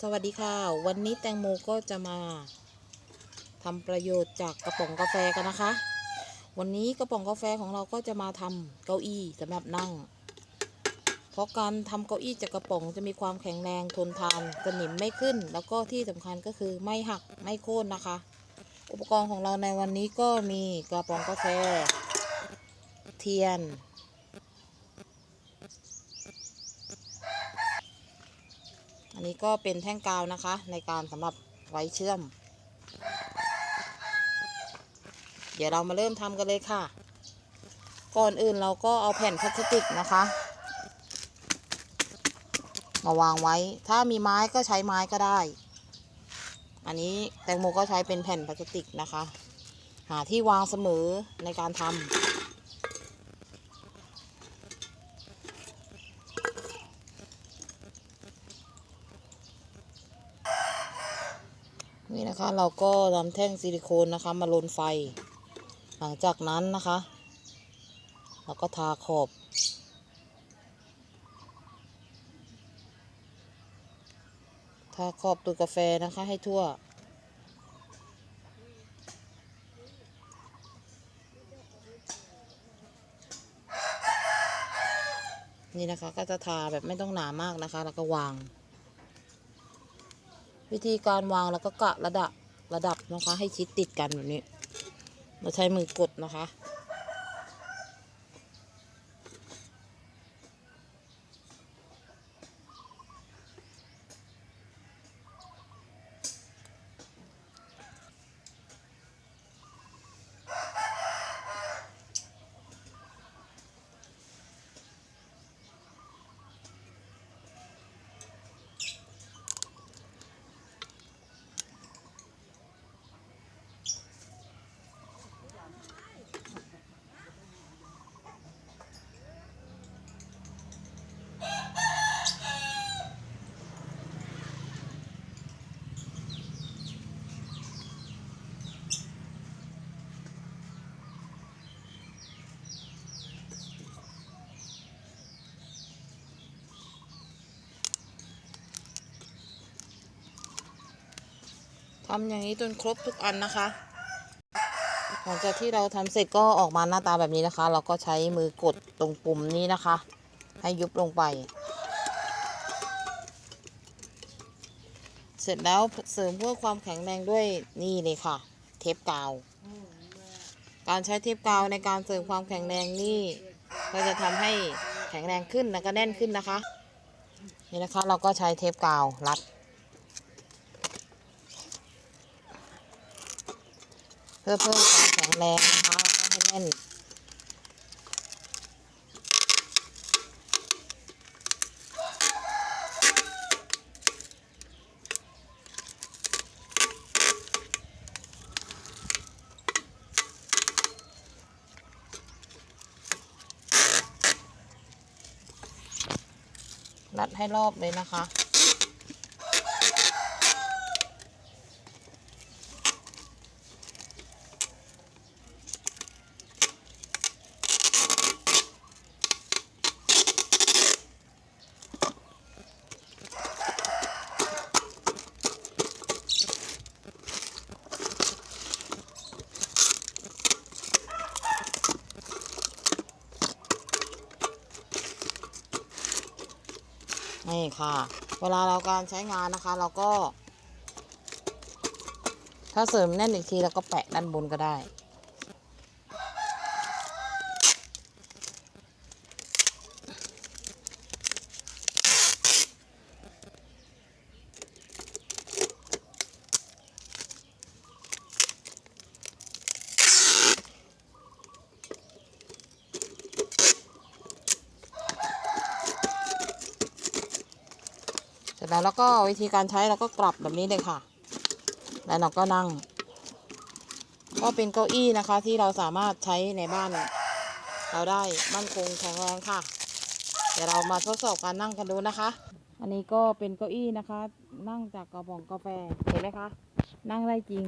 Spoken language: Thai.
สวัสดีค่ะ วันนี้แตงโมก็จะมาทำประโยชน์จากกระป๋องกาแฟกันนะคะ วันนี้กระป๋องกาแฟของเราก็จะมาทำเก้าอี้สำหรับนั่ง เพราะการทำเก้าอี้จากกระป๋องจะมีความแข็งแรงทนทานสนิมไม่ขึ้น แล้วก็ที่สำคัญก็คือไม่หักไม่โค่นนะคะ อุปกรณ์ของเราในวันนี้ก็มีกระป๋องกาแฟ เทียน นี้ก็เป็นแท่งกาวนะคะ ในการสำหรับไว้เชื่อม เดี๋ยวเรามาเริ่มทำกันเลยค่ะ ก่อนอื่นเราก็เอาแผ่นพลาสติกนะคะ มาวางไว้ ถ้ามีไม้ก็ใช้ไม้ก็ได้ อันนี้แตงโมก็ใช้เป็นแผ่นพลาสติกนะคะ หาที่วางเสมอในการทำ นี่นะคะ เราก็นำแท่งซิลิโคนนะคะ มาลนไฟ หลังจากนั้นนะคะ เราก็ทาขอบ ทาขอบตัวกาแฟนะคะให้ทั่วนี่นะคะก็จะทาแบบไม่ต้องหนามากนะคะ แล้วก็วาง วิธีการวางแล้วก็กะระดับระดับนะคะ ให้ชิดติดกันแบบนี้ เราใช้มือกดนะคะ ทำอย่างนี้จนครบทุกอันนะคะ หลังจากที่เราทำเสร็จก็ออกมาหน้าตาแบบนี้นะคะ เราก็ใช้มือกดตรงปุ่มนี้นะคะ ให้ยุบลงไป เสร็จแล้วเสริมเพื่อความแข็งแรงด้วยนี่เลยค่ะ เทปกาว การใช้เทปกาวในการเสริมความแข็งแรงนี่ก็จะทำให้แข็งแรงขึ้นแล้วก็แน่นขึ้นนะคะ นี่นะคะเราก็ใช้เทปกาวรัด เพื่อเพิ่มความแข็งแรงนะคะแล้วก็ให้แน่น รัดให้รอบเลยนะคะ นี่ค่ะ เวลาเราการใช้งานนะคะ เราก็ ถ้าเสริมแน่นอีกทีเราก็แปะด้านบนก็ได้ แล้วแล้วก็วิธีการใช้เราก็กลับแบบนี้เลยค่ะ แล้วเราก็นั่ง ก็เป็นเก้าอี้นะคะ ที่เราสามารถใช้ในบ้าน เราได้มั่นคงแข็งแรงค่ะ เดี๋ยวเรามาทดสอบการนั่งกันดูนะคะ อันนี้ก็เป็นเก้าอี้นะคะ นั่งจากกระป๋องกาแฟเห็นไหมคะ นั่งได้จริง